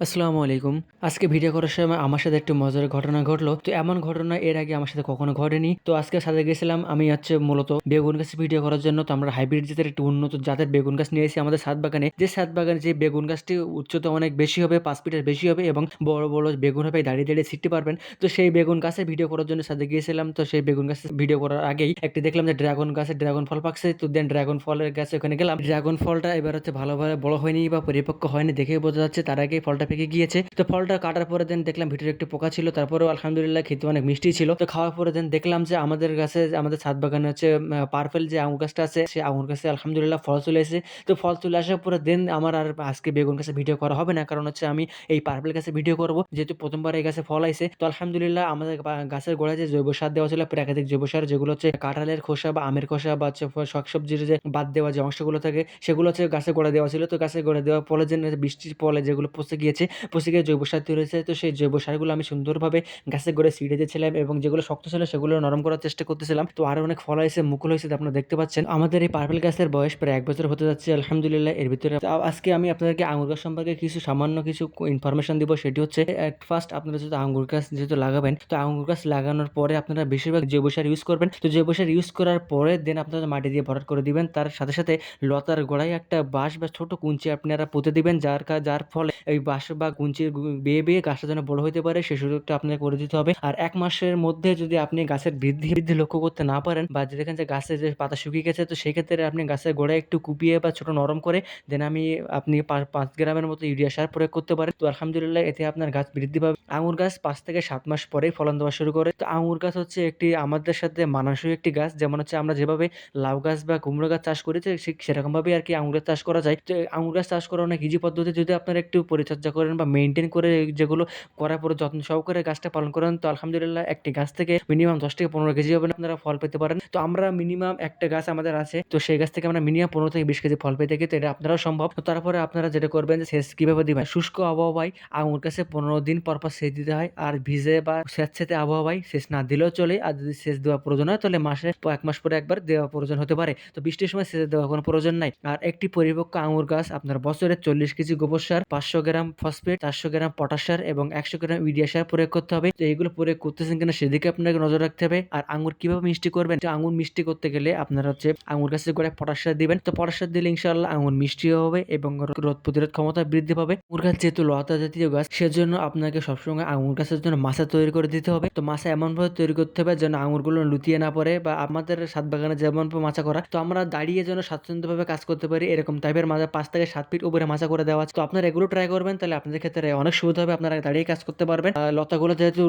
আসসালামু আলাইকুম। আজকে ভিডিও করার সময় আমার সাথে একটু মজার ঘটনা ঘটলো। তো এমন ঘটনা এর আগে আমার সাথে কখনো ঘটেনি। তো আজকে সাথে গেছিলাম আমি হচ্ছে মূলত বেগুন গাছ ভিডিও করার জন্য। তো আমরা হাইব্রিড জাতের একটু উন্নত জাতের বেগুন গাছ নিয়ে এসেছি আমাদের সাত বাগানে। যে সাত বাগানে যে বেগুন গাছটি উচ্চতা অনেক বেশি হবে, পাঁচ ফিটের বেশি হবে এবং বড় বড় বেগুন হবে দাঁড়িয়ে দাঁড়িয়ে ছিটতে পারবেন। তো সেই বেগুন গাছে ভিডিও করার জন্য সাথে গিয়েছিলাম। তো সেই বেগুন গাছের ভিডিও করার আগেই একটি দেখলাম যে ড্রাগন গাছে ড্রাগন ফল পাকছে। তো দেন ড্রাগন ফলের গাছে ওখানে গেলাম। ড্রাগন ফলটা এবার হচ্ছে ভালোভাবে বড় হয়নি বা পরিপক্ক হয়নি দেখে বোঝা যাচ্ছে। তার আগেই ফলটা পেকে গিয়েছে। তো ফলটা কাটার পরে দেন দেখলাম ভিতরে একটু পোকা ছিল, তারপরেও আলহামদুলিল্লাহ খেতে অনেক মিষ্টি ছিল। তো খাওয়ার পরে দেন দেখলাম যে আমাদের গাছে, আমাদের ছাদ বাগানে হচ্ছে পার্পেল যে আঙুর গাছটা আছে সেই আঙুর গাছে আলহামদুলিল্লাহ ফল চলে এসেছে। তো ফল চলে আসার পরে দেন আমার আর আজকে বেগুন গাছে ভিডিও করা হবে না, কারণ হচ্ছে আমি এই পার্পেল গাছে ভিডিও করব, যেহেতু প্রথমবার এই গাছে ফল আইছে। তো আলহামদুলিল্লাহ আমাদের গাছের গোড়ায় যে জৈব সার দেওয়া ছিল, প্রাকৃতিক জৈব সার, যেগুলো হচ্ছে কাঁঠালের খোসা বা আমের খোসা বা হচ্ছে শাক সবজির যে বাদ দেওয়া যে অংশগুলো থাকে, সেগুলো হচ্ছে গাছের গোড়া দেওয়া ছিল। তো গাছের গোড়া দেওয়ার ফলে যে বৃষ্টির ফলে যেগুলো পচে গিয়েছে পচে গিয়ে জৈব সার তৈরি হয়েছে। তো সেই জৈব সারগুলো আমি সুন্দরভাবে গাছের গড়ে ছিঁড়ে দিয়েছিলাম এবং যেগুলো শক্ত ছিল সেগুলো নরম করার চেষ্টা করতেছিলাম। তো আরও অনেক ফল হয়েছে মুকুল হয়েছে আপনারা দেখতে পাচ্ছেন। আমাদের এই পার্পেল গাছের বয়স প্রায় এক বছর হতে যাচ্ছে। আলহামদুলিল্লাহ, এর ভিতরে আজকে আমি আপনাদেরকে আঙুর গাছ সম্পর্কে কিছু সামান্য কিছু ইনফরমেশন দিব। সেটি হচ্ছে এট ফার্স্ট আপনারা যেহেতু আঙুর গাছ যেহেতু লাগাবেন, তো আঙুর গাছ লাগানোর পরে আপনারা বেশিরভাগ জৈব সার ইউজ করবেন। তো জৈব সার ইউজ করার পরে দেন আপনারা মাটি দিয়ে ভরাট করে দিবেন। তার সাথে সাথে লতার গোড়ায় একটা বাঁশ বা ছোট কুঞ্চি আপনারা পুঁতে দিবেন, যার যার ফলে এই বাঁশ বা কুঞ্চির বেয়ে বেয়ে গাছটা যেন বড় হতে পারে সেই সুযোগটা আপনাকে করে দিতে হবে। আর এক মাসের মধ্যে যদি আপনি গাছের বৃদ্ধি বৃদ্ধি লক্ষ্য করতে না পারেন বা দেখেন যে গাছের যে পাতা শুকিয়ে গেছে, তো সেক্ষেত্রে আপনি গাছের গোড়ায় একটু কুপিয়ে বা ছোট নরম করে দেন আমি আপনি পাঁচ গ্রামের মতো ইউরিয়া সার প্রয়োগ করতে পারেন। তো আলহামদুলিল্লাহ এতে আপনার গাছ বৃদ্ধি পাবে। আঙুর গাছ পাঁচ থেকে সাত মাস পরেই ফলন দেওয়া শুরু করে। তো আঙুর গাছ হচ্ছে একটি আমাদের সাথে মানানসই একটি গাছ। যেমন হচ্ছে আমরা যেভাবে লাউ গাছ বা কুমড়ো গাছ চাষ করেছি, ঠিক সেরকমভাবেই আর কি আঙুর গাছ চাষ করা যায়। তো আঙুর গাছ চাষ করা অনেক ইজি পদ্ধতি। যদি আপনার একটু পরিচর্যা করেন বা মেনটেন করে যেগুলো করার পরে যত্ন সহকারে গাছটা পালন করেন, তো আলহামদুলিল্লাহ একটি গাছ থেকে মিনিমাম দশ থেকে পনেরো কেজি হবে আপনারা ফল পেতে পারেন। তো আমরা মিনিমাম একটা গাছ আমাদের আছে, তো সেই গাছ থেকে আমরা মিনিমাম পনেরো থেকে বিশ কেজি ফল পেয়ে থাকি, তো এটা আপনারাও সম্ভব। তো তারপরে আপনারা যেটা করবেন যে সেচ কীভাবে দিবেন? শুষ্ক আবহাওয়ায় আঙুর গাছে পনেরো দিন পর পর সেচ দিতে হয়, আর ভিজে বা স্যাঁতস্যাঁতে আবহাওয়ায় সেচ না দিলেও চলে, আর যদি সেচ দেওয়া প্রয়োজন হয় তাহলে মাসে এক মাস পরে একবার দেওয়া প্রয়োজন হতে পারে। তো বৃষ্টির সময় সেচ দেওয়ার কোনো প্রয়োজন নাই। আর একটি পরিপক্ক আঙুর গাছ আপনার বছরে চল্লিশ কেজি গোবর সার, পাঁচশো গ্রাম ফসফেট চারশো গ্রাম পটাশ সার এবং একশো গ্রাম ইউরিয়া সার প্রয়োগ করতে হবে। তো এইগুলো প্রয়োগ করতেছেন কিনা সেদিকে আপনাকে নজর রাখতে হবে। আর আঙুর কীভাবে মিষ্টি করবেন? আঙুর মিষ্টি করতে গেলে আপনারা হচ্ছে আঙুর গাছের করে পটাশ সার দিবেন। তো পটাশ সার দিলে ইনশাল্লাহ আঙুর মিষ্টিও হবে এবং রোদ প্রতিরোধ ক্ষমতা বৃদ্ধি পাবে। আঙুর গাছ যেহেতু লতা জাতীয় গাছ, সেজন্য আপনাকে সবসময় আঙুর গাছের জন্য মাছা তৈরি করে দিতে হবে। তো মাছা এমনভাবে তৈরি করতে হবে যেন আঙুরগুলো লুতিয়ে না পড়ে বা আমাদের সাত বাগানে যেমন মাছা করা, তো আমরা দাঁড়িয়ে যেন স্বাচ্ছন্দ্যভাবে কাজ করতে পারি, এরকম টাইপের মাছা পাঁচ থেকে সাত ফিট উপরে মাছা করে দেওয়া আছে। তো আপনারা এগুলো ট্রাই করবেন, তাহলে আপনাদের ক্ষেত্রে অনেক সুবিধা হবে, আপনারা দাঁড়িয়ে কাজ করতে পারবেন। লতাগুলো যেহেতু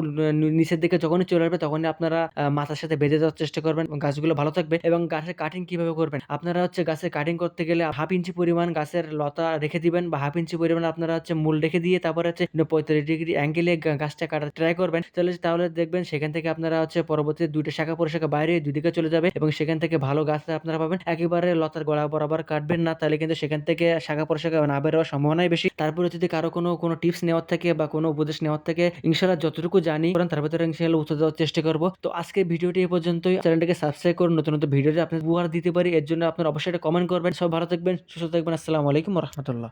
নিচের দিকে যখনই চলে আসবে, তখনই আপনারা মাথার সাথে বেঁধে দেওয়ার চেষ্টা করবেন গাছগুলো ভালো থাকবে এবং গাছের কাটিং কীভাবে করবেন? আপনারা হচ্ছে গাছের কাটিং করতে গেলে হাফ ইঞ্চি পরিমাণ গাছের লতা রেখে দিবেন বা হাফ ইঞ্চি পরিমাণ আপনারা হচ্ছে মূল রেখে দিয়ে তারপরে হচ্ছে পঁয়তাল্লিশ ডিগ্রি অ্যাঙ্গেলে গাছটা কাটার ট্রাই করবেন। তাহলে তাহলে দেখবেন সেখান থেকে আপনারা হচ্ছে পরবর্তী দুইটা শাখা পরিশাখা বাইরে দুদিকে চলে যাবে এবং সেখান থেকে ভালো গাছ আপনারা পাবেন। একেবারে লতার গলা বরাবর কাটবেন না, তাহলে কিন্তু সেখান থেকে শাখা পরিশাখা না বেরোয়ার সম্ভাবনাই বেশি। তারপরে যদি কারও কোনো কোনো টিপস নেওয়ার থেকে বা কোনো উপদেশ নেওয়ার থেকে ইনশাল্লাহ যতটুকু জানি কারণ তার ভিতরে ইনশাল্লাহ উত্তর দেওয়ার চেষ্টা করব। তো আজকে ভিডিওটি এই পর্যন্তই। চ্যানেলটাকে সাবস্ক্রাইব করুন, নতুন নতুন ভিডিওটি আপনার উপহার দিতে পারি, এর জন্য আপনার অবশ্যই কমেন্ট করবেন। সব ভালো থাকবেন, সুস্থ থাকবেন। আসসালামু আলাইকুম রহমতুল্লাহ।